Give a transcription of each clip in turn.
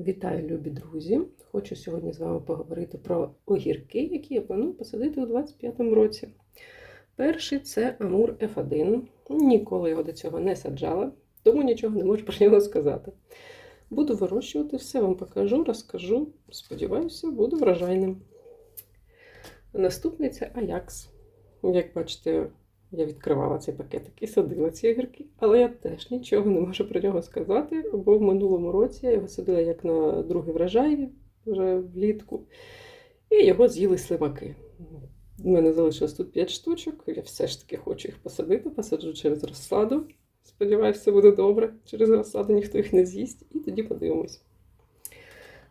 Вітаю, любі друзі! Хочу сьогодні з вами поговорити про огірки, які я планую посадити у 2025 році. Перший це Амур F1. Ніколи його до цього не саджала, тому нічого не можу про нього сказати. Буду вирощувати, все вам покажу, розкажу. Сподіваюся, буду врожайним. Наступний це Аякс. Як бачите, я відкривала цей пакетик і садила ці огірки, але я теж нічого не можу про нього сказати, бо в минулому році я його садила як на другий врожай вже влітку, і його з'їли слимаки. У мене залишилось тут 5 штучок, я все ж таки хочу їх посадити, посаджу через розсаду. Сподіваюся, все буде добре. Через розсаду ніхто їх не з'їсть, і тоді подивимось.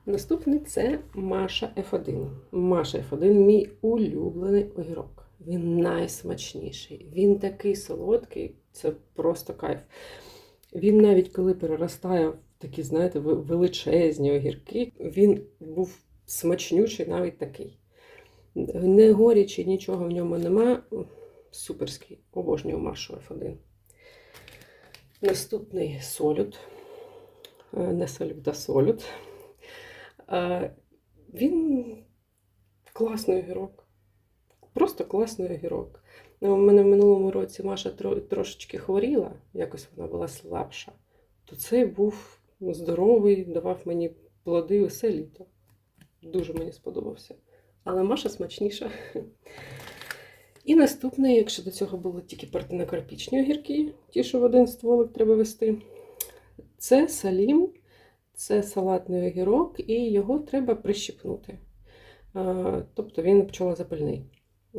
Наступний це Маша F1. Маша F1 мій улюблений огірок. Він найсмачніший. Він такий солодкий, це просто кайф. Він навіть коли переростає в такі, знаєте, величезні огірки, він був смачнючий навіть такий. Не горячий, нічого в ньому нема. Суперський. Обожнюю Машу F1. Наступний солют. Е, Не солют, а солют. Е, Він класний огірок. Просто класний огірок. Ну, У мене в минулому році Маша трошечки хворіла, якось вона була слабша. То цей був здоровий, давав мені плоди усе літо. Дуже мені сподобався. Але Маша смачніша. І наступне, якщо до цього були тільки партенокарпічні огірки, ті, що в один стволик треба вести, це салім, це салатний огірок, і його треба прищипнути. Тобто він пчолозапальний.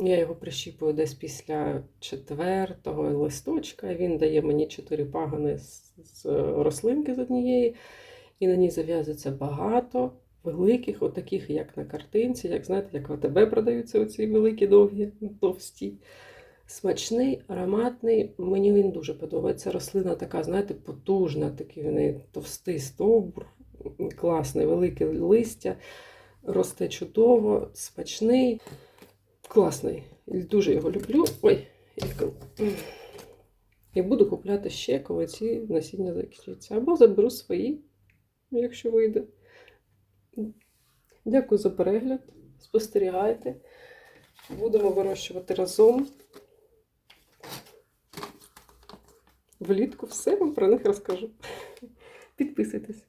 Я його прищіпую десь після четвертого листочка. Він дає мені чотири пагани з, з рослинки з однієї, і на ній зав'язується багато великих, отаких, як на картинці, як знаєте, як в АТБ продаються оці великі довгі, товсті. Смачний, ароматний. Мені він дуже подобається. Рослина така, знаєте, потужна, такий в товстий стовбур, класний, велике листя, росте чудово, смачний. Класний. Дуже його люблю. Ой, і буду купляти ще, коли ці насіння закінчаться. Або заберу свої, якщо вийде. Дякую за перегляд. Спостерігайте. Будемо вирощувати разом. Влітку все вам про них розкажу. Підписуйтесь.